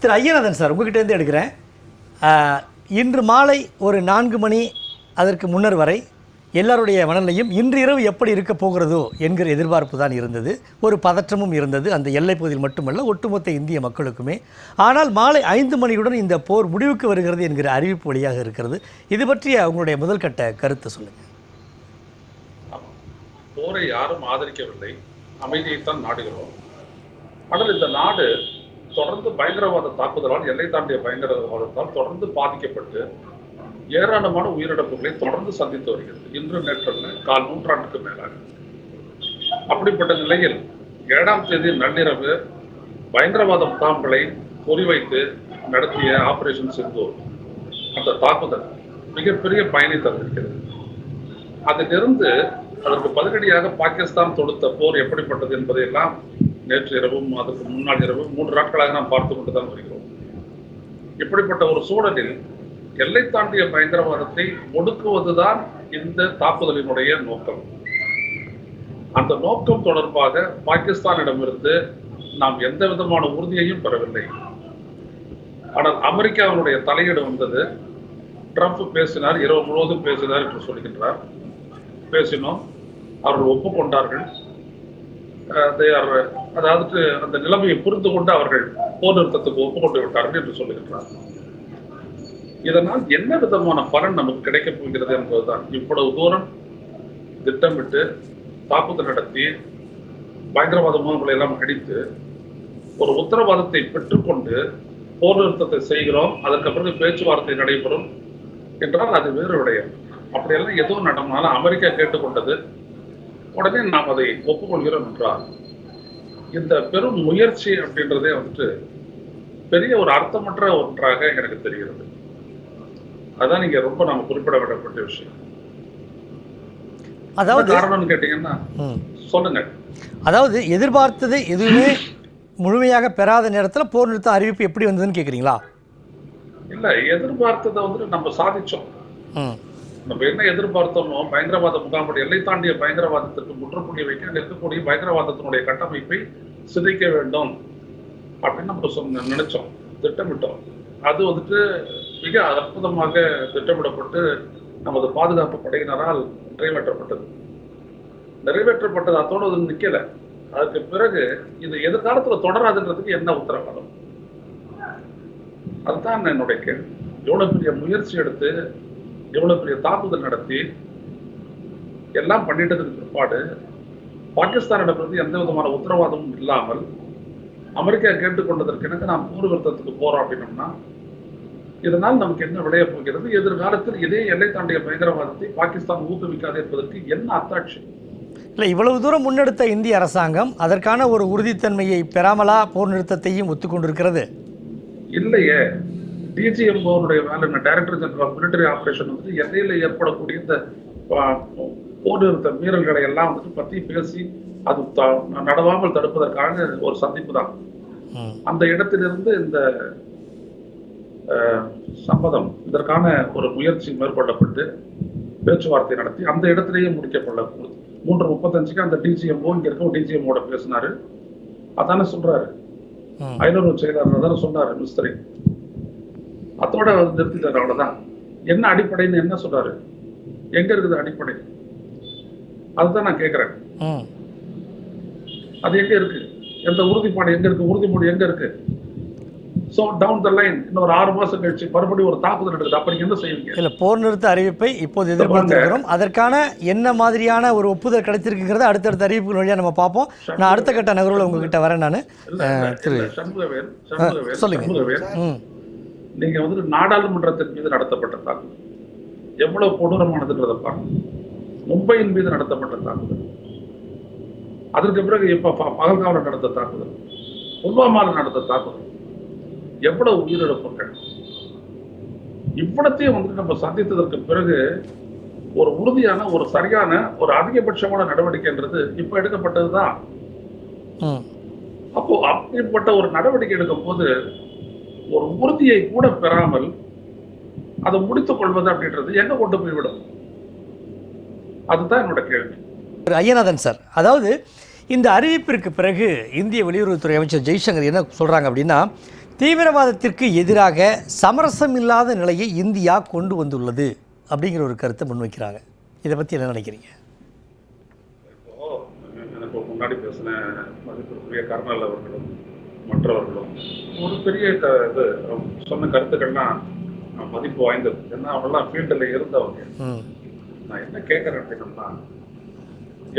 திரு Ayyanathan sir உங்ககிட்டேருந்து எடுக்கிறேன். இன்று மாலை ஒரு நான்கு மணி அதற்கு முன்னர் வரை எல்லாருடைய மனநிலையும் இன்று இரவு எப்படி இருக்க போகிறதோ என்கிற எதிர்பார்ப்பு தான் இருந்தது. ஒரு பதற்றமும் இருந்தது. அந்த எல்லைப் பகுதியில் மட்டுமல்ல ஒட்டுமொத்த இந்திய மக்களுக்குமே. ஆனால் மாலை ஐந்து மணியுடன் இந்த போர் முடிவுக்கு வருகிறது என்கிற அறிவிப்பு வழியாக இருக்கிறது. இது பற்றிய உங்களுடைய முதல் கட்ட கருத்து சொல்லுங்கள் போரை யாரும் ஆதரிக்கவில்லை. அமைதியைத்தான் நாடுகிறோம். ஆனால் இந்த நாடு தொடர்ந்து பயங்கரவாத தாக்குதலால் எல்லை தாண்டிய பயங்கரவாதத்தால் தொடர்ந்து பாதிக்கப்பட்டு ஏராளமான உயிரிழப்புகளை தொடர்ந்து சந்தித்து வருகிறது. இன்று நேற்றல்ல கால் நூற்றாண்டுக்கு மேலாக. அப்படிப்பட்ட நிலையில் ஏழாம் தேதி நள்ளிரவு பயங்கரவாத முகாம்களை குறிவைத்து நடத்திய ஆபரேஷன் சிந்தூர் அந்த தாக்குதல் மிகப்பெரிய பயனை தந்திருக்கிறது. அதிலிருந்து அதற்கு பதிலடியாக பாகிஸ்தான் தொடுத்த போர் எப்படிப்பட்டது என்பதையெல்லாம் நேற்று இரவும் அதுக்கு முன்னாள் இரவும் மூன்று நாட்களாக நாம் பார்த்து கொண்டு தான் வருகிறோம். இப்படிப்பட்ட ஒரு சூழலில் எல்லை தாண்டிய பயங்கரவாதத்தை ஒடுக்குவதுதான் இந்த தாக்குதலினுடைய நோக்கம். அந்த நோக்கம் தொடர்பாக பாகிஸ்தானிடமிருந்து நாம் எந்த விதமான உறுதியையும் பெறவில்லை. ஆனால் அமெரிக்காவினுடைய தலையீடு வந்தது. ட்ரம்ப் பேசினார் இரவு முழுவதும் பேசினார் என்று சொல்கின்றார். பேசினோம். அவர்கள் ஒப்புக்கொண்டார்கள். தே ஆர் அதாவது அந்த நிலைமையை புரிந்து கொண்டு அவர்கள் போர் நிறுத்தத்துக்கு ஒப்புக்கொண்டு விட்டார்கள் என்று சொல்லுகின்றார். இதனால் என்ன விதமான பலன் நமக்கு கிடைக்கப் போகிறது என்பதுதான். இவ்வளவு தூரம் திட்டமிட்டு தாக்குதல் நடத்தி பயங்கரவாத முகாம்களை எல்லாம் அடித்து ஒரு உத்தரவாதத்தை பெற்றுக்கொண்டு போர் நிறுத்தத்தை செய்கிறோம் அதற்கு பிறகு பேச்சுவார்த்தை நடைபெறும் என்றால் அது வேறு விடயம். அப்படியெல்லாம் எதுவும் நடந்தாலும் அமெரிக்கா கேட்டுக்கொண்டது உடனே நாம் அதை ஒப்புக்கொள்கிறோம் என்றார் இந்த பெரும் முயற்சி அப்படின்றதே வந்துட்டு பெரிய ஒரு அர்த்தமற்ற ஒன்றாக எனக்கு தெரிகிறது. அதான் நீங்க ரொம்ப நம்ம குறிப்பிட வேண்டப்பட்ட விஷயம். அதாவது காரணம்னு கேட்டீங்கன்னா. சொல்லுங்க. அதாவது எதிர்பார்த்தது எதுவுமே முழுமையாக பெறாத நேரத்தில் போர் நிறுத்த அறிவிப்பு எப்படி வந்ததுன்னு கேட்குறீங்களா இல்ல எதிர்பார்த்ததை வந்துட்டு நம்ம சாதிச்சோம். நம்ம என்ன எதிர்பார்த்தோமோ பயங்கரவாத முகாமுடைய எல்லை தாண்டிய பயங்கரவாதத்திற்கு முற்றுப்புள்ளி வைக்க அங்கே இருக்கக்கூடிய பயங்கரவாதத்தினுடைய கட்டமைப்பை சிதைக்க வேண்டும் அப்படின்னு நம்ம சொன்ன நினைச்சோம் திட்டமிட்டோம். அது வந்துட்டு மிக அற்புதமாக திட்டமிடப்பட்டு நமது பாதுகாப்பு படையினரால் நிறைவேற்றப்பட்டது. நிறைவேற்றப்பட்டது அத்தோடு அது நிக்கல. அதுக்கு பிறகு இது எதிர்காலத்துல தொடராதுன்றதுக்கு என்ன உத்தரவாதம்? அதுதான் என்னுடைய கேள்வி. எவ்வளவு பெரிய முயற்சி எடுத்து எவ்வளவு பெரிய தாக்குதல் நடத்தி எல்லாம் பண்ணிட்டதுக்கு பிற்பாடு பாகிஸ்தானிடமிருந்து எந்த விதமான உத்தரவாதமும் இல்லாமல் அமெரிக்கா கேட்டுக்கொண்டதற்கு எனக்கு நாம் போர் நிறுத்தத்துக்கு போறோம் அப்படின்னோம்னா இதனால் நமக்கு என்ன விளைய போகிறது? எதிர்காலத்தில் இதே எல்லை தாண்டிய பயங்கரவாதத்தை பாகிஸ்தான் ஊக்குவிக்காது என்பதற்கு என்ன அத்தாட்சி? இல்லை இவ்வளவு தூரம் முன்னெடுத்த இந்திய அரசாங்கம் அதற்கான ஒரு உறுதித்தன்மையை பெறாமலா போர் நிறுத்தத்தையும் ஒத்துக்கொண்டிருக்கிறது? இல்லையே. டிஜிஎம்ஓனுடைய வேலை என்ன? Director general of military operation வந்து எல்லையில் ஏற்படக்கூடிய இந்த ஆ, போர் நிறுத்த மீறல்களை எல்லாம் வந்துட்டு பத்தி பேசி அது நடவாமல் தடுப்பதற்கான ஒரு சந்திப்பு தான். அந்த இடத்திலிருந்து இந்த சம்மதம் இதற்கான ஒரு முயற்சி மேற்கொள்ளப்பட்டு பேச்சுவார்த்தை நடத்தி அந்த இடத்திலேயே முடிக்கப்பட மூன்று முப்பத்தஞ்சுக்கு அந்த டிஜிஎம்ஓ இங்க இருக்க டிஜிஎம்மோட பேசினாரு. அதானே சொல்றாரு. ஐநூறு செயலாளர் தானே சொன்னாரு மிஸ்திரி. அதோட நிறுத்திட்டாரு அவ்வளவுதான். என்ன அடிப்படைன்னு என்ன சொல்றாரு? எங்க இருக்குது அடிப்படை? அதுதான் நான் கேட்கிறேன் அது எங்க இருக்கு? எந்த உறுதிப்பாடு எங்க இருக்கு? உறுதிமொழி எங்க இருக்கு? சோ டவுன் த லைன் இன்னும் ஒரு ஆறு மாசம் கழிச்சு மறுபடியும் ஒரு தாக்குதல் நடக்குது. அப்ப என்ன செய்வீங்க? இல்லை போர் நிறுத்த அறிவிப்பை இப்போது எதிர்பார்த்திருக்கிறோம். அதற்கான என்ன மாதிரியான ஒரு ஒப்புதல் கிடைத்திருக்குங்கிறத அடுத்தடுத்த அறிவிப்புகள் வழியாக நம்ம பார்ப்போம். நான் அடுத்த கட்ட நகர்வில் உங்ககிட்ட வரேன் நான். திரு சொல்லுங்க. நீங்க வந்து நாடாளுமன்றத்தின் மீது நடத்தப்பட்ட தாக்குதல். எவ்வளவு கொடூரமானதுன்றதை பாருங்க. மும்பையின் மீது நடத்தப்பட்ட தாக்குதல். அதற்கு பிறகு இப்ப பகல்காவில் நடந்த தாக்குதல். புல்வாமாவில் நடந்த தாக்குதல். எவ்வளவு உயிரிழப்புகள். இவ்வளத்தையும் வந்துட்டு நம்ம சந்தித்ததற்கு பிறகு ஒரு உறுதியான ஒரு சரியான ஒரு அதிகபட்சமான நடவடிக்கைன்றது இப்ப எடுக்கப்பட்டதுதான். அப்போ அப்படிப்பட்ட ஒரு நடவடிக்கை எடுக்கும் போது ஒரு உறுதியை கூட பெறாமல் அதை முடித்துக் கொள்வது அப்படின்றது எங்க கொண்டு போய்விடும். அதுதான் என்னோட கேள்வி. ஐயநாதன் சார் அதாவது இந்த அறிவிப்பிற்கு பிறகு இந்திய வெளியுறவுத்துறை அமைச்சர் ஜெய்சங்கர் என்ன சொல்கிறாங்க அப்படின்னா தீவிரவாதத்திற்கு எதிராக சமரசம் இல்லாத நிலையை இந்தியா கொண்டு வந்துள்ளது அப்படிங்கிற ஒரு கருத்தை முன்வைக்கிறாங்க. இதை பற்றி என்ன நினைக்கிறீங்க? முன்னாடி பேசின மதிப்பிற்குரிய கர்னல் அவர்களும் மற்றவர்களும். ஒரு பெரிய இது சொன்ன கருத்துக்கள்லாம் மதிப்பு வாய்ந்தது. ஏன்னா அவங்கெல்லாம் ஃபீல்டில் இருந்தவங்க. நான் என்ன கேட்குறேன் அப்படின்னா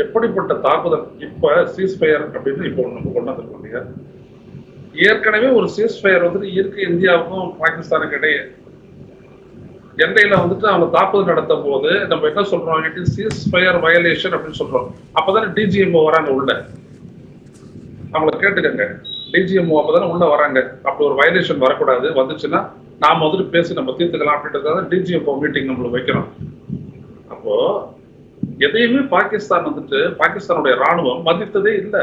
எப்படிப்பட்ட தாக்குதல் இப்போ சீஸ்ஃபயர் அப்படின்னு இப்போ நம்ம கொண்டு வந்திருக்கோம் இல்லையா? ஏற்கனவே ஒரு சீஸ்ஃபயர் வந்துட்டு இருக்கு இந்தியாவுக்கும் பாகிஸ்தானுக்கு இடையே. எல்லையில வந்துட்டு அவங்க தாக்குதல் நடத்தும் போது நம்ம என்ன சொல்றோம்? சீஸ்ஃபயர் வயலேஷன் அப்படின்னு சொல்றோம். அப்பதானே டிஜிஎம்ஓ வராங்க உள்ள. அவங்கள கேட்டுக்கங்க. டிஜிஎம்ஓ அப்பதானே உள்ள வராங்க அப்படி ஒரு வயலேஷன் வரக்கூடாது. வந்துச்சுன்னா நாம வந்துட்டு பேசி நம்ம தீர்த்துக்கலாம் அப்படின்றதுக்காக டிஜிஎம்ஓ மீட்டிங் நம்மளுக்கு வைக்கிறோம் அப்போ எதையுமே பாகிஸ்தான் வந்துட்டு பாகிஸ்தானுடைய ராணுவம் மதித்ததே இல்லை.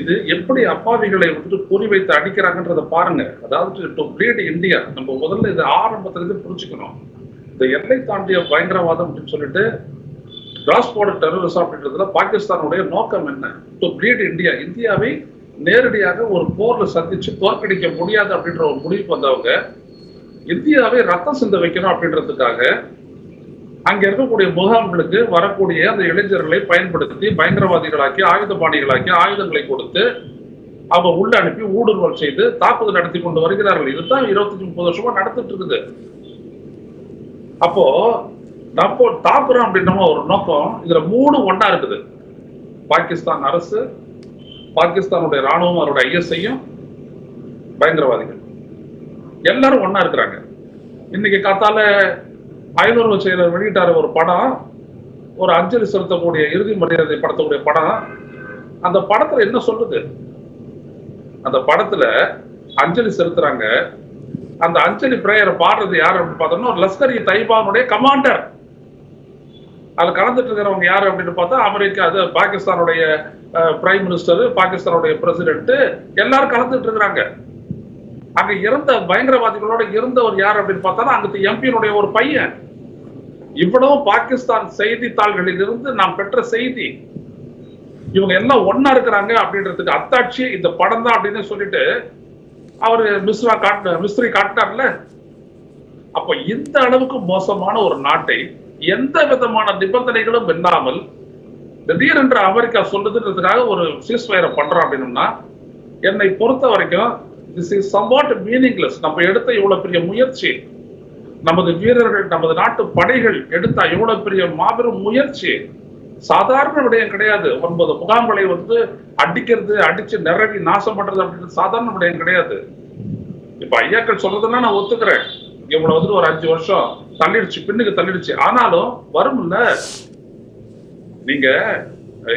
இது எப்படி அப்பாவிகளை வந்துட்டு குறி வைத்து அடிக்கிறாங்கன்றத பாருங்க. அதாவது டு பிரீட் இந்தியா நம்ம முதல்ல இது ஆரம்பத்துல இருந்து புரிஞ்சுக்கணும். இந்த எல்லை தாண்டிய பயங்கரவாதம் அப்படின்னு சொல்லிட்டு கிராஸ் border டெரரிசம் அப்படின்றதுல பாகிஸ்தானுடைய நோக்கம் என்ன? டு பிளீட் இந்தியா இந்தியாவை நேரடியாக ஒரு போர்ல சந்திச்சு தோற்கடிக்க முடியாது அப்படின்ற ஒரு முடிவுக்கு வந்தவங்க இந்தியாவை ரத்தம் சிந்த வைக்கணும் அப்படின்றதுக்காக அங்க இருக்கக்கூடிய முகாம்களுக்கு வரக்கூடிய அந்த இளைஞர்களை பயன்படுத்தி பயங்கரவாதிகளாக்கி ஆயுதபாணிகளாக்கி ஆயுதங்களை கொடுத்து அவங்க உள்ள அனுப்பி ஊடுருவல் செய்து தாக்குதல் நடத்தி கொண்டு வருகிறார்கள். இதுதான் இருபத்தஞ்சு முப்பது வருஷமா நடந்துட்டு இருக்குது. அப்போ டப்போ தாக்குறோம் அப்படின்ற ஒரு நோக்கம். இதுல மூணு ஒன்னா இருக்குது. பாகிஸ்தான் அரசு பாகிஸ்தானுடைய ராணுவம் அவருடைய ஐஎஸ்ஐயும் பயங்கரவாதிகள். எல்லாரும் ஒன்னா இருக்கிறாங்க. இன்னைக்கு காத்தால ஐநூறு செயலர் வெளியிட்டார ஒரு படம். ஒரு அஞ்சலி செலுத்தக்கூடிய இறுதி மரியாதை படத்தக்கூடிய படம். அந்த படத்துல என்ன சொல்லுது அந்த படத்துல அஞ்சலி செலுத்துறாங்க. அந்த அஞ்சலி பிரேயரை பாடுறது யாரு அப்படின்னு பார்த்தோம்னா ஒரு இ தைபானுடைய கமாண்டர். அதில் கலந்துட்டு இருக்கிறவங்க யாரு அப்படின்னு பார்த்தா அமெரிக்கா அது பாகிஸ்தானுடைய பிரைம் மினிஸ்டர் பாகிஸ்தானுடைய பிரசிடென்ட் எல்லாரும் கலந்துட்டு இருக்கிறாங்க. அங்க இறந்த பயங்கரவாதிகளோட இருந்தவர் யார் அப்படின்னு பார்த்தா அங்க எம்பியினுடைய ஒரு பையன். இவ்வளவு பாகிஸ்தான் செய்தித்தாள்களில் இருந்து நாம் பெற்ற செய்தி. இவங்க எல்லாம் ஒன்னா இருக்கிறாங்க அப்படின்றதுக்கு அத்தாட்சி இந்த படம் தான் அப்படின்னு சொல்லிட்டு அவரு மிஸ்ரா காட்டு மிஸ்ரி காட்டினார்ல. அப்ப இந்த அளவுக்கு மோசமான ஒரு நாட்டை எந்த விதமான நிபந்தனைகளும் இல்லாமல் திடீரென்று அமெரிக்கா சொல்லுதுன்றதுக்காக ஒரு சீஸ்வயரை பண்றோம் அப்படின்னம்னா என்னை பொறுத்த வரைக்கும் திஸ் இஸ் சம்வாட் மீனிங்லெஸ் நம்ம எடுத்த இவ்வளவு பெரிய முயற்சி நமது வீரர்கள் நமது நாட்டு படைகள் எடுத்த இவ்வளவு பெரிய மாபெரும் முயற்சி சாதாரண விடயம் கிடையாது. ஒன்பது முகாம்களை வந்து அடிக்கிறது அடிச்சு நிரவி நாசம் பண்றது அப்படின்றது சாதாரண விடயம் கிடையாது. இப்ப ஐயாக்கள் சொல்றதுன்னா நான் ஒத்துக்கிறேன். இவ்வளவு வந்து ஒரு அஞ்சு வருஷம் தள்ளிடுச்சு பின்னுக்கு தள்ளிடுச்சு. ஆனாலும் வரும்ல? நீங்க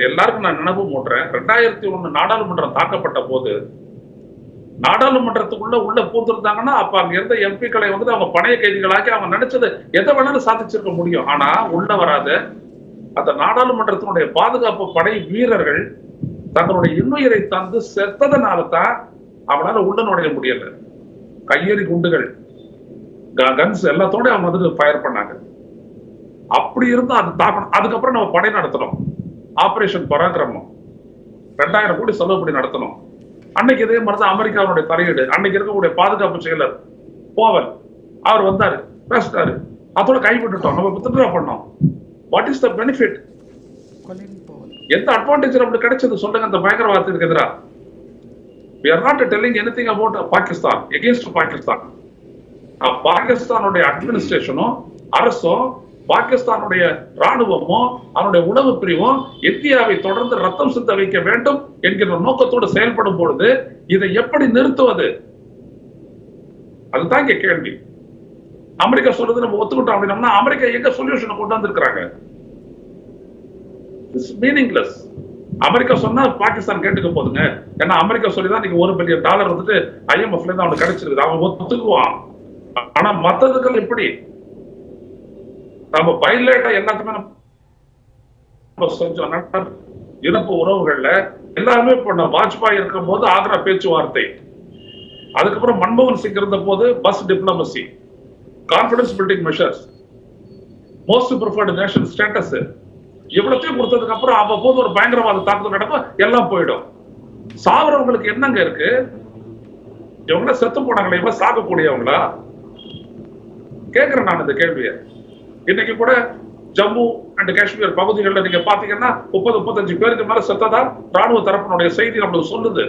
எல்லாருக்கும் நான் நினைவு மூட்டுறேன். ரெண்டாயிரத்தி ஒண்ணு நாடாளுமன்றம் தாக்கப்பட்ட போது நாடாளுமன்றத்துக்குள்ள உள்ள பூந்திருந்தாங்கன்னா அப்ப அங்க இருந்த எம்பிக்களை வந்து அவங்க பணைய கைதிகளாக்கி அவங்க நினைச்சது எதை வேணாலும் சாதிச்சிருக்க முடியும். ஆனா உள்ள வராத அந்த நாடாளுமன்றத்தினுடைய பாதுகாப்பு படை வீரர்கள் தங்களுடைய இன்னுயிரை தந்து செத்ததனால தான் அவனால உள்ள நுழைய முடியல. கையெறி குண்டுகள் கன்ஸ் எல்லாத்தோட அவங்க வந்து ஃபயர் பண்ணாங்க. அப்படி இருந்தா அது தாக்கணும். அதுக்கப்புறம் நம்ம படை நடத்தணும். ஆபரேஷன் பராக்கிரமம். ரெண்டாயிரம் கோடி செலவு பண்ணி நடத்தணும். அன்னைக்கு இதே மாதிரி தான் அமெரிக்காவுடைய தலையீடு. அன்னைக்கு இருக்கக்கூடிய பாதுகாப்பு செயலர் போவல் அவர் வந்தாரு பேசிட்டாரு. அதோட கைவிட்டுட்டோம். நம்ம வித்ட்ரா பண்ணோம். வாட் இஸ் த பெனிஃபிட் எந்த அட்வான்டேஜ் நம்மளுக்கு கிடைச்சது சொல்லுங்க. அந்த பயங்கரவாதத்துக்கு எதிராக we are not telling anything about Pakistan against Pakistan பாகிஸ்தானுடைய அட்மினிஸ்ட்ரேஷனும் அரசும் பாகிஸ்தானுடைய ராணுவமும் அவனுடைய உணவு பிரிவும் இந்தியாவை தொடர்ந்து ரத்தம் சிந்த வைக்க வேண்டும் என்கிற நோக்கத்தோடு செயல்படும் பொழுது இதை எப்படி நிறுத்துவது? அதுதான் இங்க கேள்வி. அமெரிக்கா சொல்றது நம்ம ஒத்துக்கிட்டோம் அப்படின்னா அமெரிக்கா எங்க சொல்யூஷனை கொண்டு வந்திருக்கிறாங்க? மீனிங்லெஸ் அமெரிக்கா சொன்னா பாகிஸ்தான் கேட்டுக்க போதுங்க. ஏன்னா அமெரிக்கா சொல்லி தான் நீங்க ஒரு பில்லியன் டாலர் வந்துட்டு ஐஎம்எஃப்ல இருந்து அவனுக்கு கிடைச்சிருக்கு அவன் ஒத்துக்குவான். ஆனா மத்ததுக்கள் எப்படி? நம்ம பைலட்டா எல்லாத்துமே நம்ம செஞ்சோம் இறப்பு உறவுகள்ல எல்லாருமே பண்ண வாஜ்பாய் இருக்கும் போது ஆக்ரா பேச்சுவார்த்தை. அதுக்கப்புறம் மன்மோகன் சிங் இருந்த போது bus diplomacy confidence building measures most preferred nation status இவ்வளத்தையும் கொடுத்ததுக்கு அப்புறம் அவ்வப்போது ஒரு பயங்கரவாத தாக்குதல் நடக்கும் எல்லாம் போயிடும். சாவரவங்களுக்கு என்னங்க இருக்கு? இவங்கள செத்து போனாங்களே இவங்க சாகக்கூடியவங்களா? கேட்கிறேன் நான் இந்த கேள்வியை. இன்னைக்கு கூட ஜம்மு அண்ட் காஷ்மீர் பகுதிகளில் நீங்க பாத்தீங்கன்னா முப்பது முப்பத்தஞ்சு பேருக்கு மேல செத்ததா ராணுவ தரப்பினுடைய செய்தி நம்மளுக்கு சொல்லுது.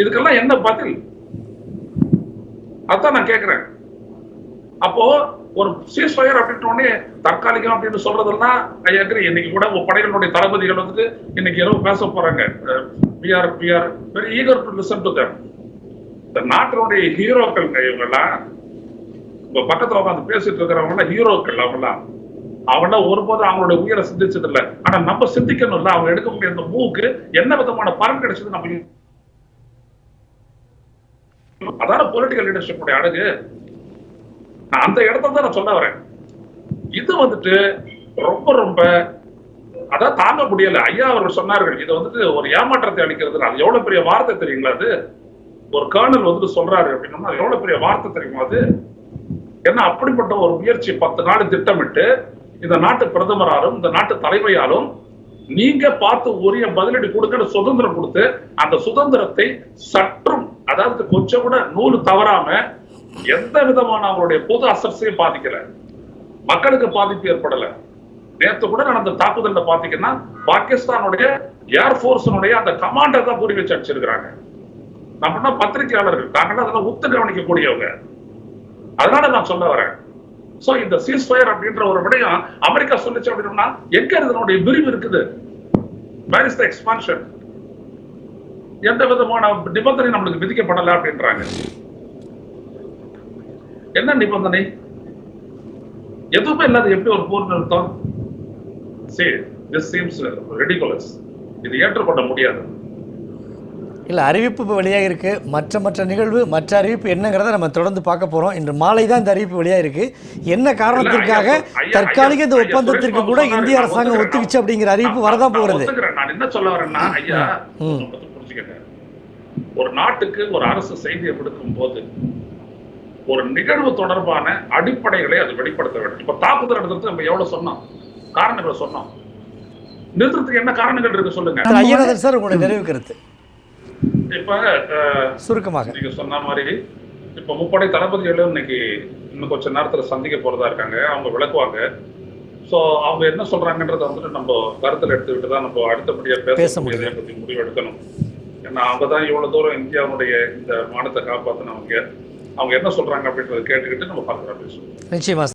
இதுக்கெல்லாம் என்ன பதில்? அதான் நான் கேட்கிறேன் அப்போ ஒரு சீஸ் ஃபயர் உடனே தற்காலிகம் அப்படின்னு சொல்றதெல்லாம் ஐ அக்ரி இன்னைக்கு கூட உங்க படைகளுடைய தளபதிகள் வந்துட்டு இன்னைக்கு இரவு பேச போறாங்க. PR PR very eager to listen to them இந்த நாட்டினுடைய ஹீரோக்கள் இவங்கெல்லாம் உங்க பக்கத்துல உட்காந்து பேசிட்டு இருக்கிறவங்க எல்லாம் ஹீரோக்கள் அவங்களாம் அவனா ஒருபோதும் அவங்களோட உயிரை சிந்திச்சது இல்ல ஆனா நம்ம சிந்திக்கணும்ல. அவங்க எடுக்கக்கூடிய அந்த மூவுக்கு என்ன விதமான பலன் கிடைச்சது நம்ம அதான பொலிட்டிக்கல் லீடர்ஷிப் உடைய அழகு. நான் அந்த இடத்துல தான் நான் சொல்ல வரேன். இது வந்துட்டு ரொம்ப ரொம்ப அதான் தாங்க முடியல. ஐயா அவர்கள் சொன்னார்கள் இது வந்துட்டு ஒரு ஏமாற்றத்தை அளிக்கிறது அது எவ்வளவு பெரிய வார்த்தை தெரியுங்களா அது? ஒரு கேர்னல் வந்துட்டு சொல்றாரு அப்படின்னா அது எவ்வளவு பெரிய வார்த்தை தெரியுமா அது? ஏன்னா அப்படிப்பட்ட ஒரு முயற்சி பத்து நாள் திட்டமிட்டு இந்த நாட்டு பிரதமராலும் இந்த நாட்டு தலைமையாலும் நீங்க பார்த்து உரிய பதிலடி கொடுக்கணும் சுதந்திரம் கொடுத்து அந்த சுதந்திரத்தை சற்றும் அதாவது கொஞ்சம் கூட நூல் தவறாம எந்த விதமான அவங்களுடைய பொது அசர்ஸையும் பாதிக்கல. மக்களுக்கு பாதிப்பு ஏற்படல. நேத்து கூட நடந்த தாக்குதல்ல பாத்தீங்கன்னா பாகிஸ்தானுடைய ஏர்போர்ஸனுடைய அந்த கமாண்டர் தான் குறி வச்சு அடிச்சிருக்கிறாங்க. நம்மனா பத்திரிகையாளர்கள்? நாங்கன்னா அதெல்லாம் உத்து கவனிக்கக்கூடியவங்க. அதனால நான் சொல்ல வரேன். சோ இந்த சீஸ்ஃபயர் அப்படின்ற ஒரு விடயம் அமெரிக்கா சொல்லிச்சு அப்படின்னா எங்க இதனுடைய விரிவு இருக்குது? வேர் இஸ் த எக்ஸ்பான்ஷன் எந்த விதமான நிபந்தனை நம்மளுக்கு விதிக்கப்படல அப்படின்றாங்க. என்ன நிபந்தனை? எதுவுமே இல்லாத எப்படி ஒரு போர் நிறுத்தம்? சரி திஸ் சீம்ஸ் ரெடிகுலஸ் இது ஏற்றுக்கொள்ள முடியாது. இல்லை அறிவிப்பு இப்போ வெளியாக இருக்குது மற்ற மற்ற நிகழ்வு மற்ற அறிவிப்பு என்னங்கிறத நம்ம தொடர்ந்து பார்க்க போகிறோம் இன்று மாலை தான் இந்த அறிவிப்பு வெளியாக இருக்குது என்ன காரணத்திற்காக? தற்காலிக இந்த ஒப்பந்தத்திற்கு கூட இந்திய அரசாங்கம். ஒத்துக்கிச்சு அப்படிங்கிற அறிவிப்பு வரதான் போகிறது. நான் என்ன சொல்ல வரேன்னா ஐயா ஒரு நாட்டுக்கு ஒரு அரசு செய்தியை விடுக்கும் போது ஒரு நிகழ்வு தொடர்பான அடிப்படைகளை அது வெளிப்படுத்த வேண்டும். இப்ப தாக்குதல் நடத்துறதுக்கு நம்ம எவ்வளவு சொன்னோம்? காரணங்களை சொன்னோம். நிறுத்தத்துக்கு என்ன காரணங்கள் இருக்கு சொல்லுங்க? ஐயநாதன் சார் உங்களுடைய நிறைவு கருத்து. இப்ப சுருக்கமாக. நீங்க சொன்ன மாதிரி இப்ப முப்படை தளபதிகளும் இன்னைக்கு இன்னும் கொஞ்ச நேரத்துல சந்திக்க போறதா இருக்காங்க. அவங்க விளக்குவாங்க. சோ அவங்க என்ன சொல்றாங்கன்றத வந்துட்டு நம்ம கருத்துல எடுத்துக்கிட்டு தான் நம்ம அடுத்தபடியா பேச. முடியாது பத்தி முடிவு எடுக்கணும். ஏன்னா அவங்க தான் இவ்வளவு தூரம் இந்தியாவுடைய இந்த மானத்தை காப்பாத்தினவங்க. அவங்க என்ன சொல்றாங்க அப்படின்றத கேட்டுக்கிட்டு நம்ம பார்க்கலாம் பேசுவோம் நிச்சயமா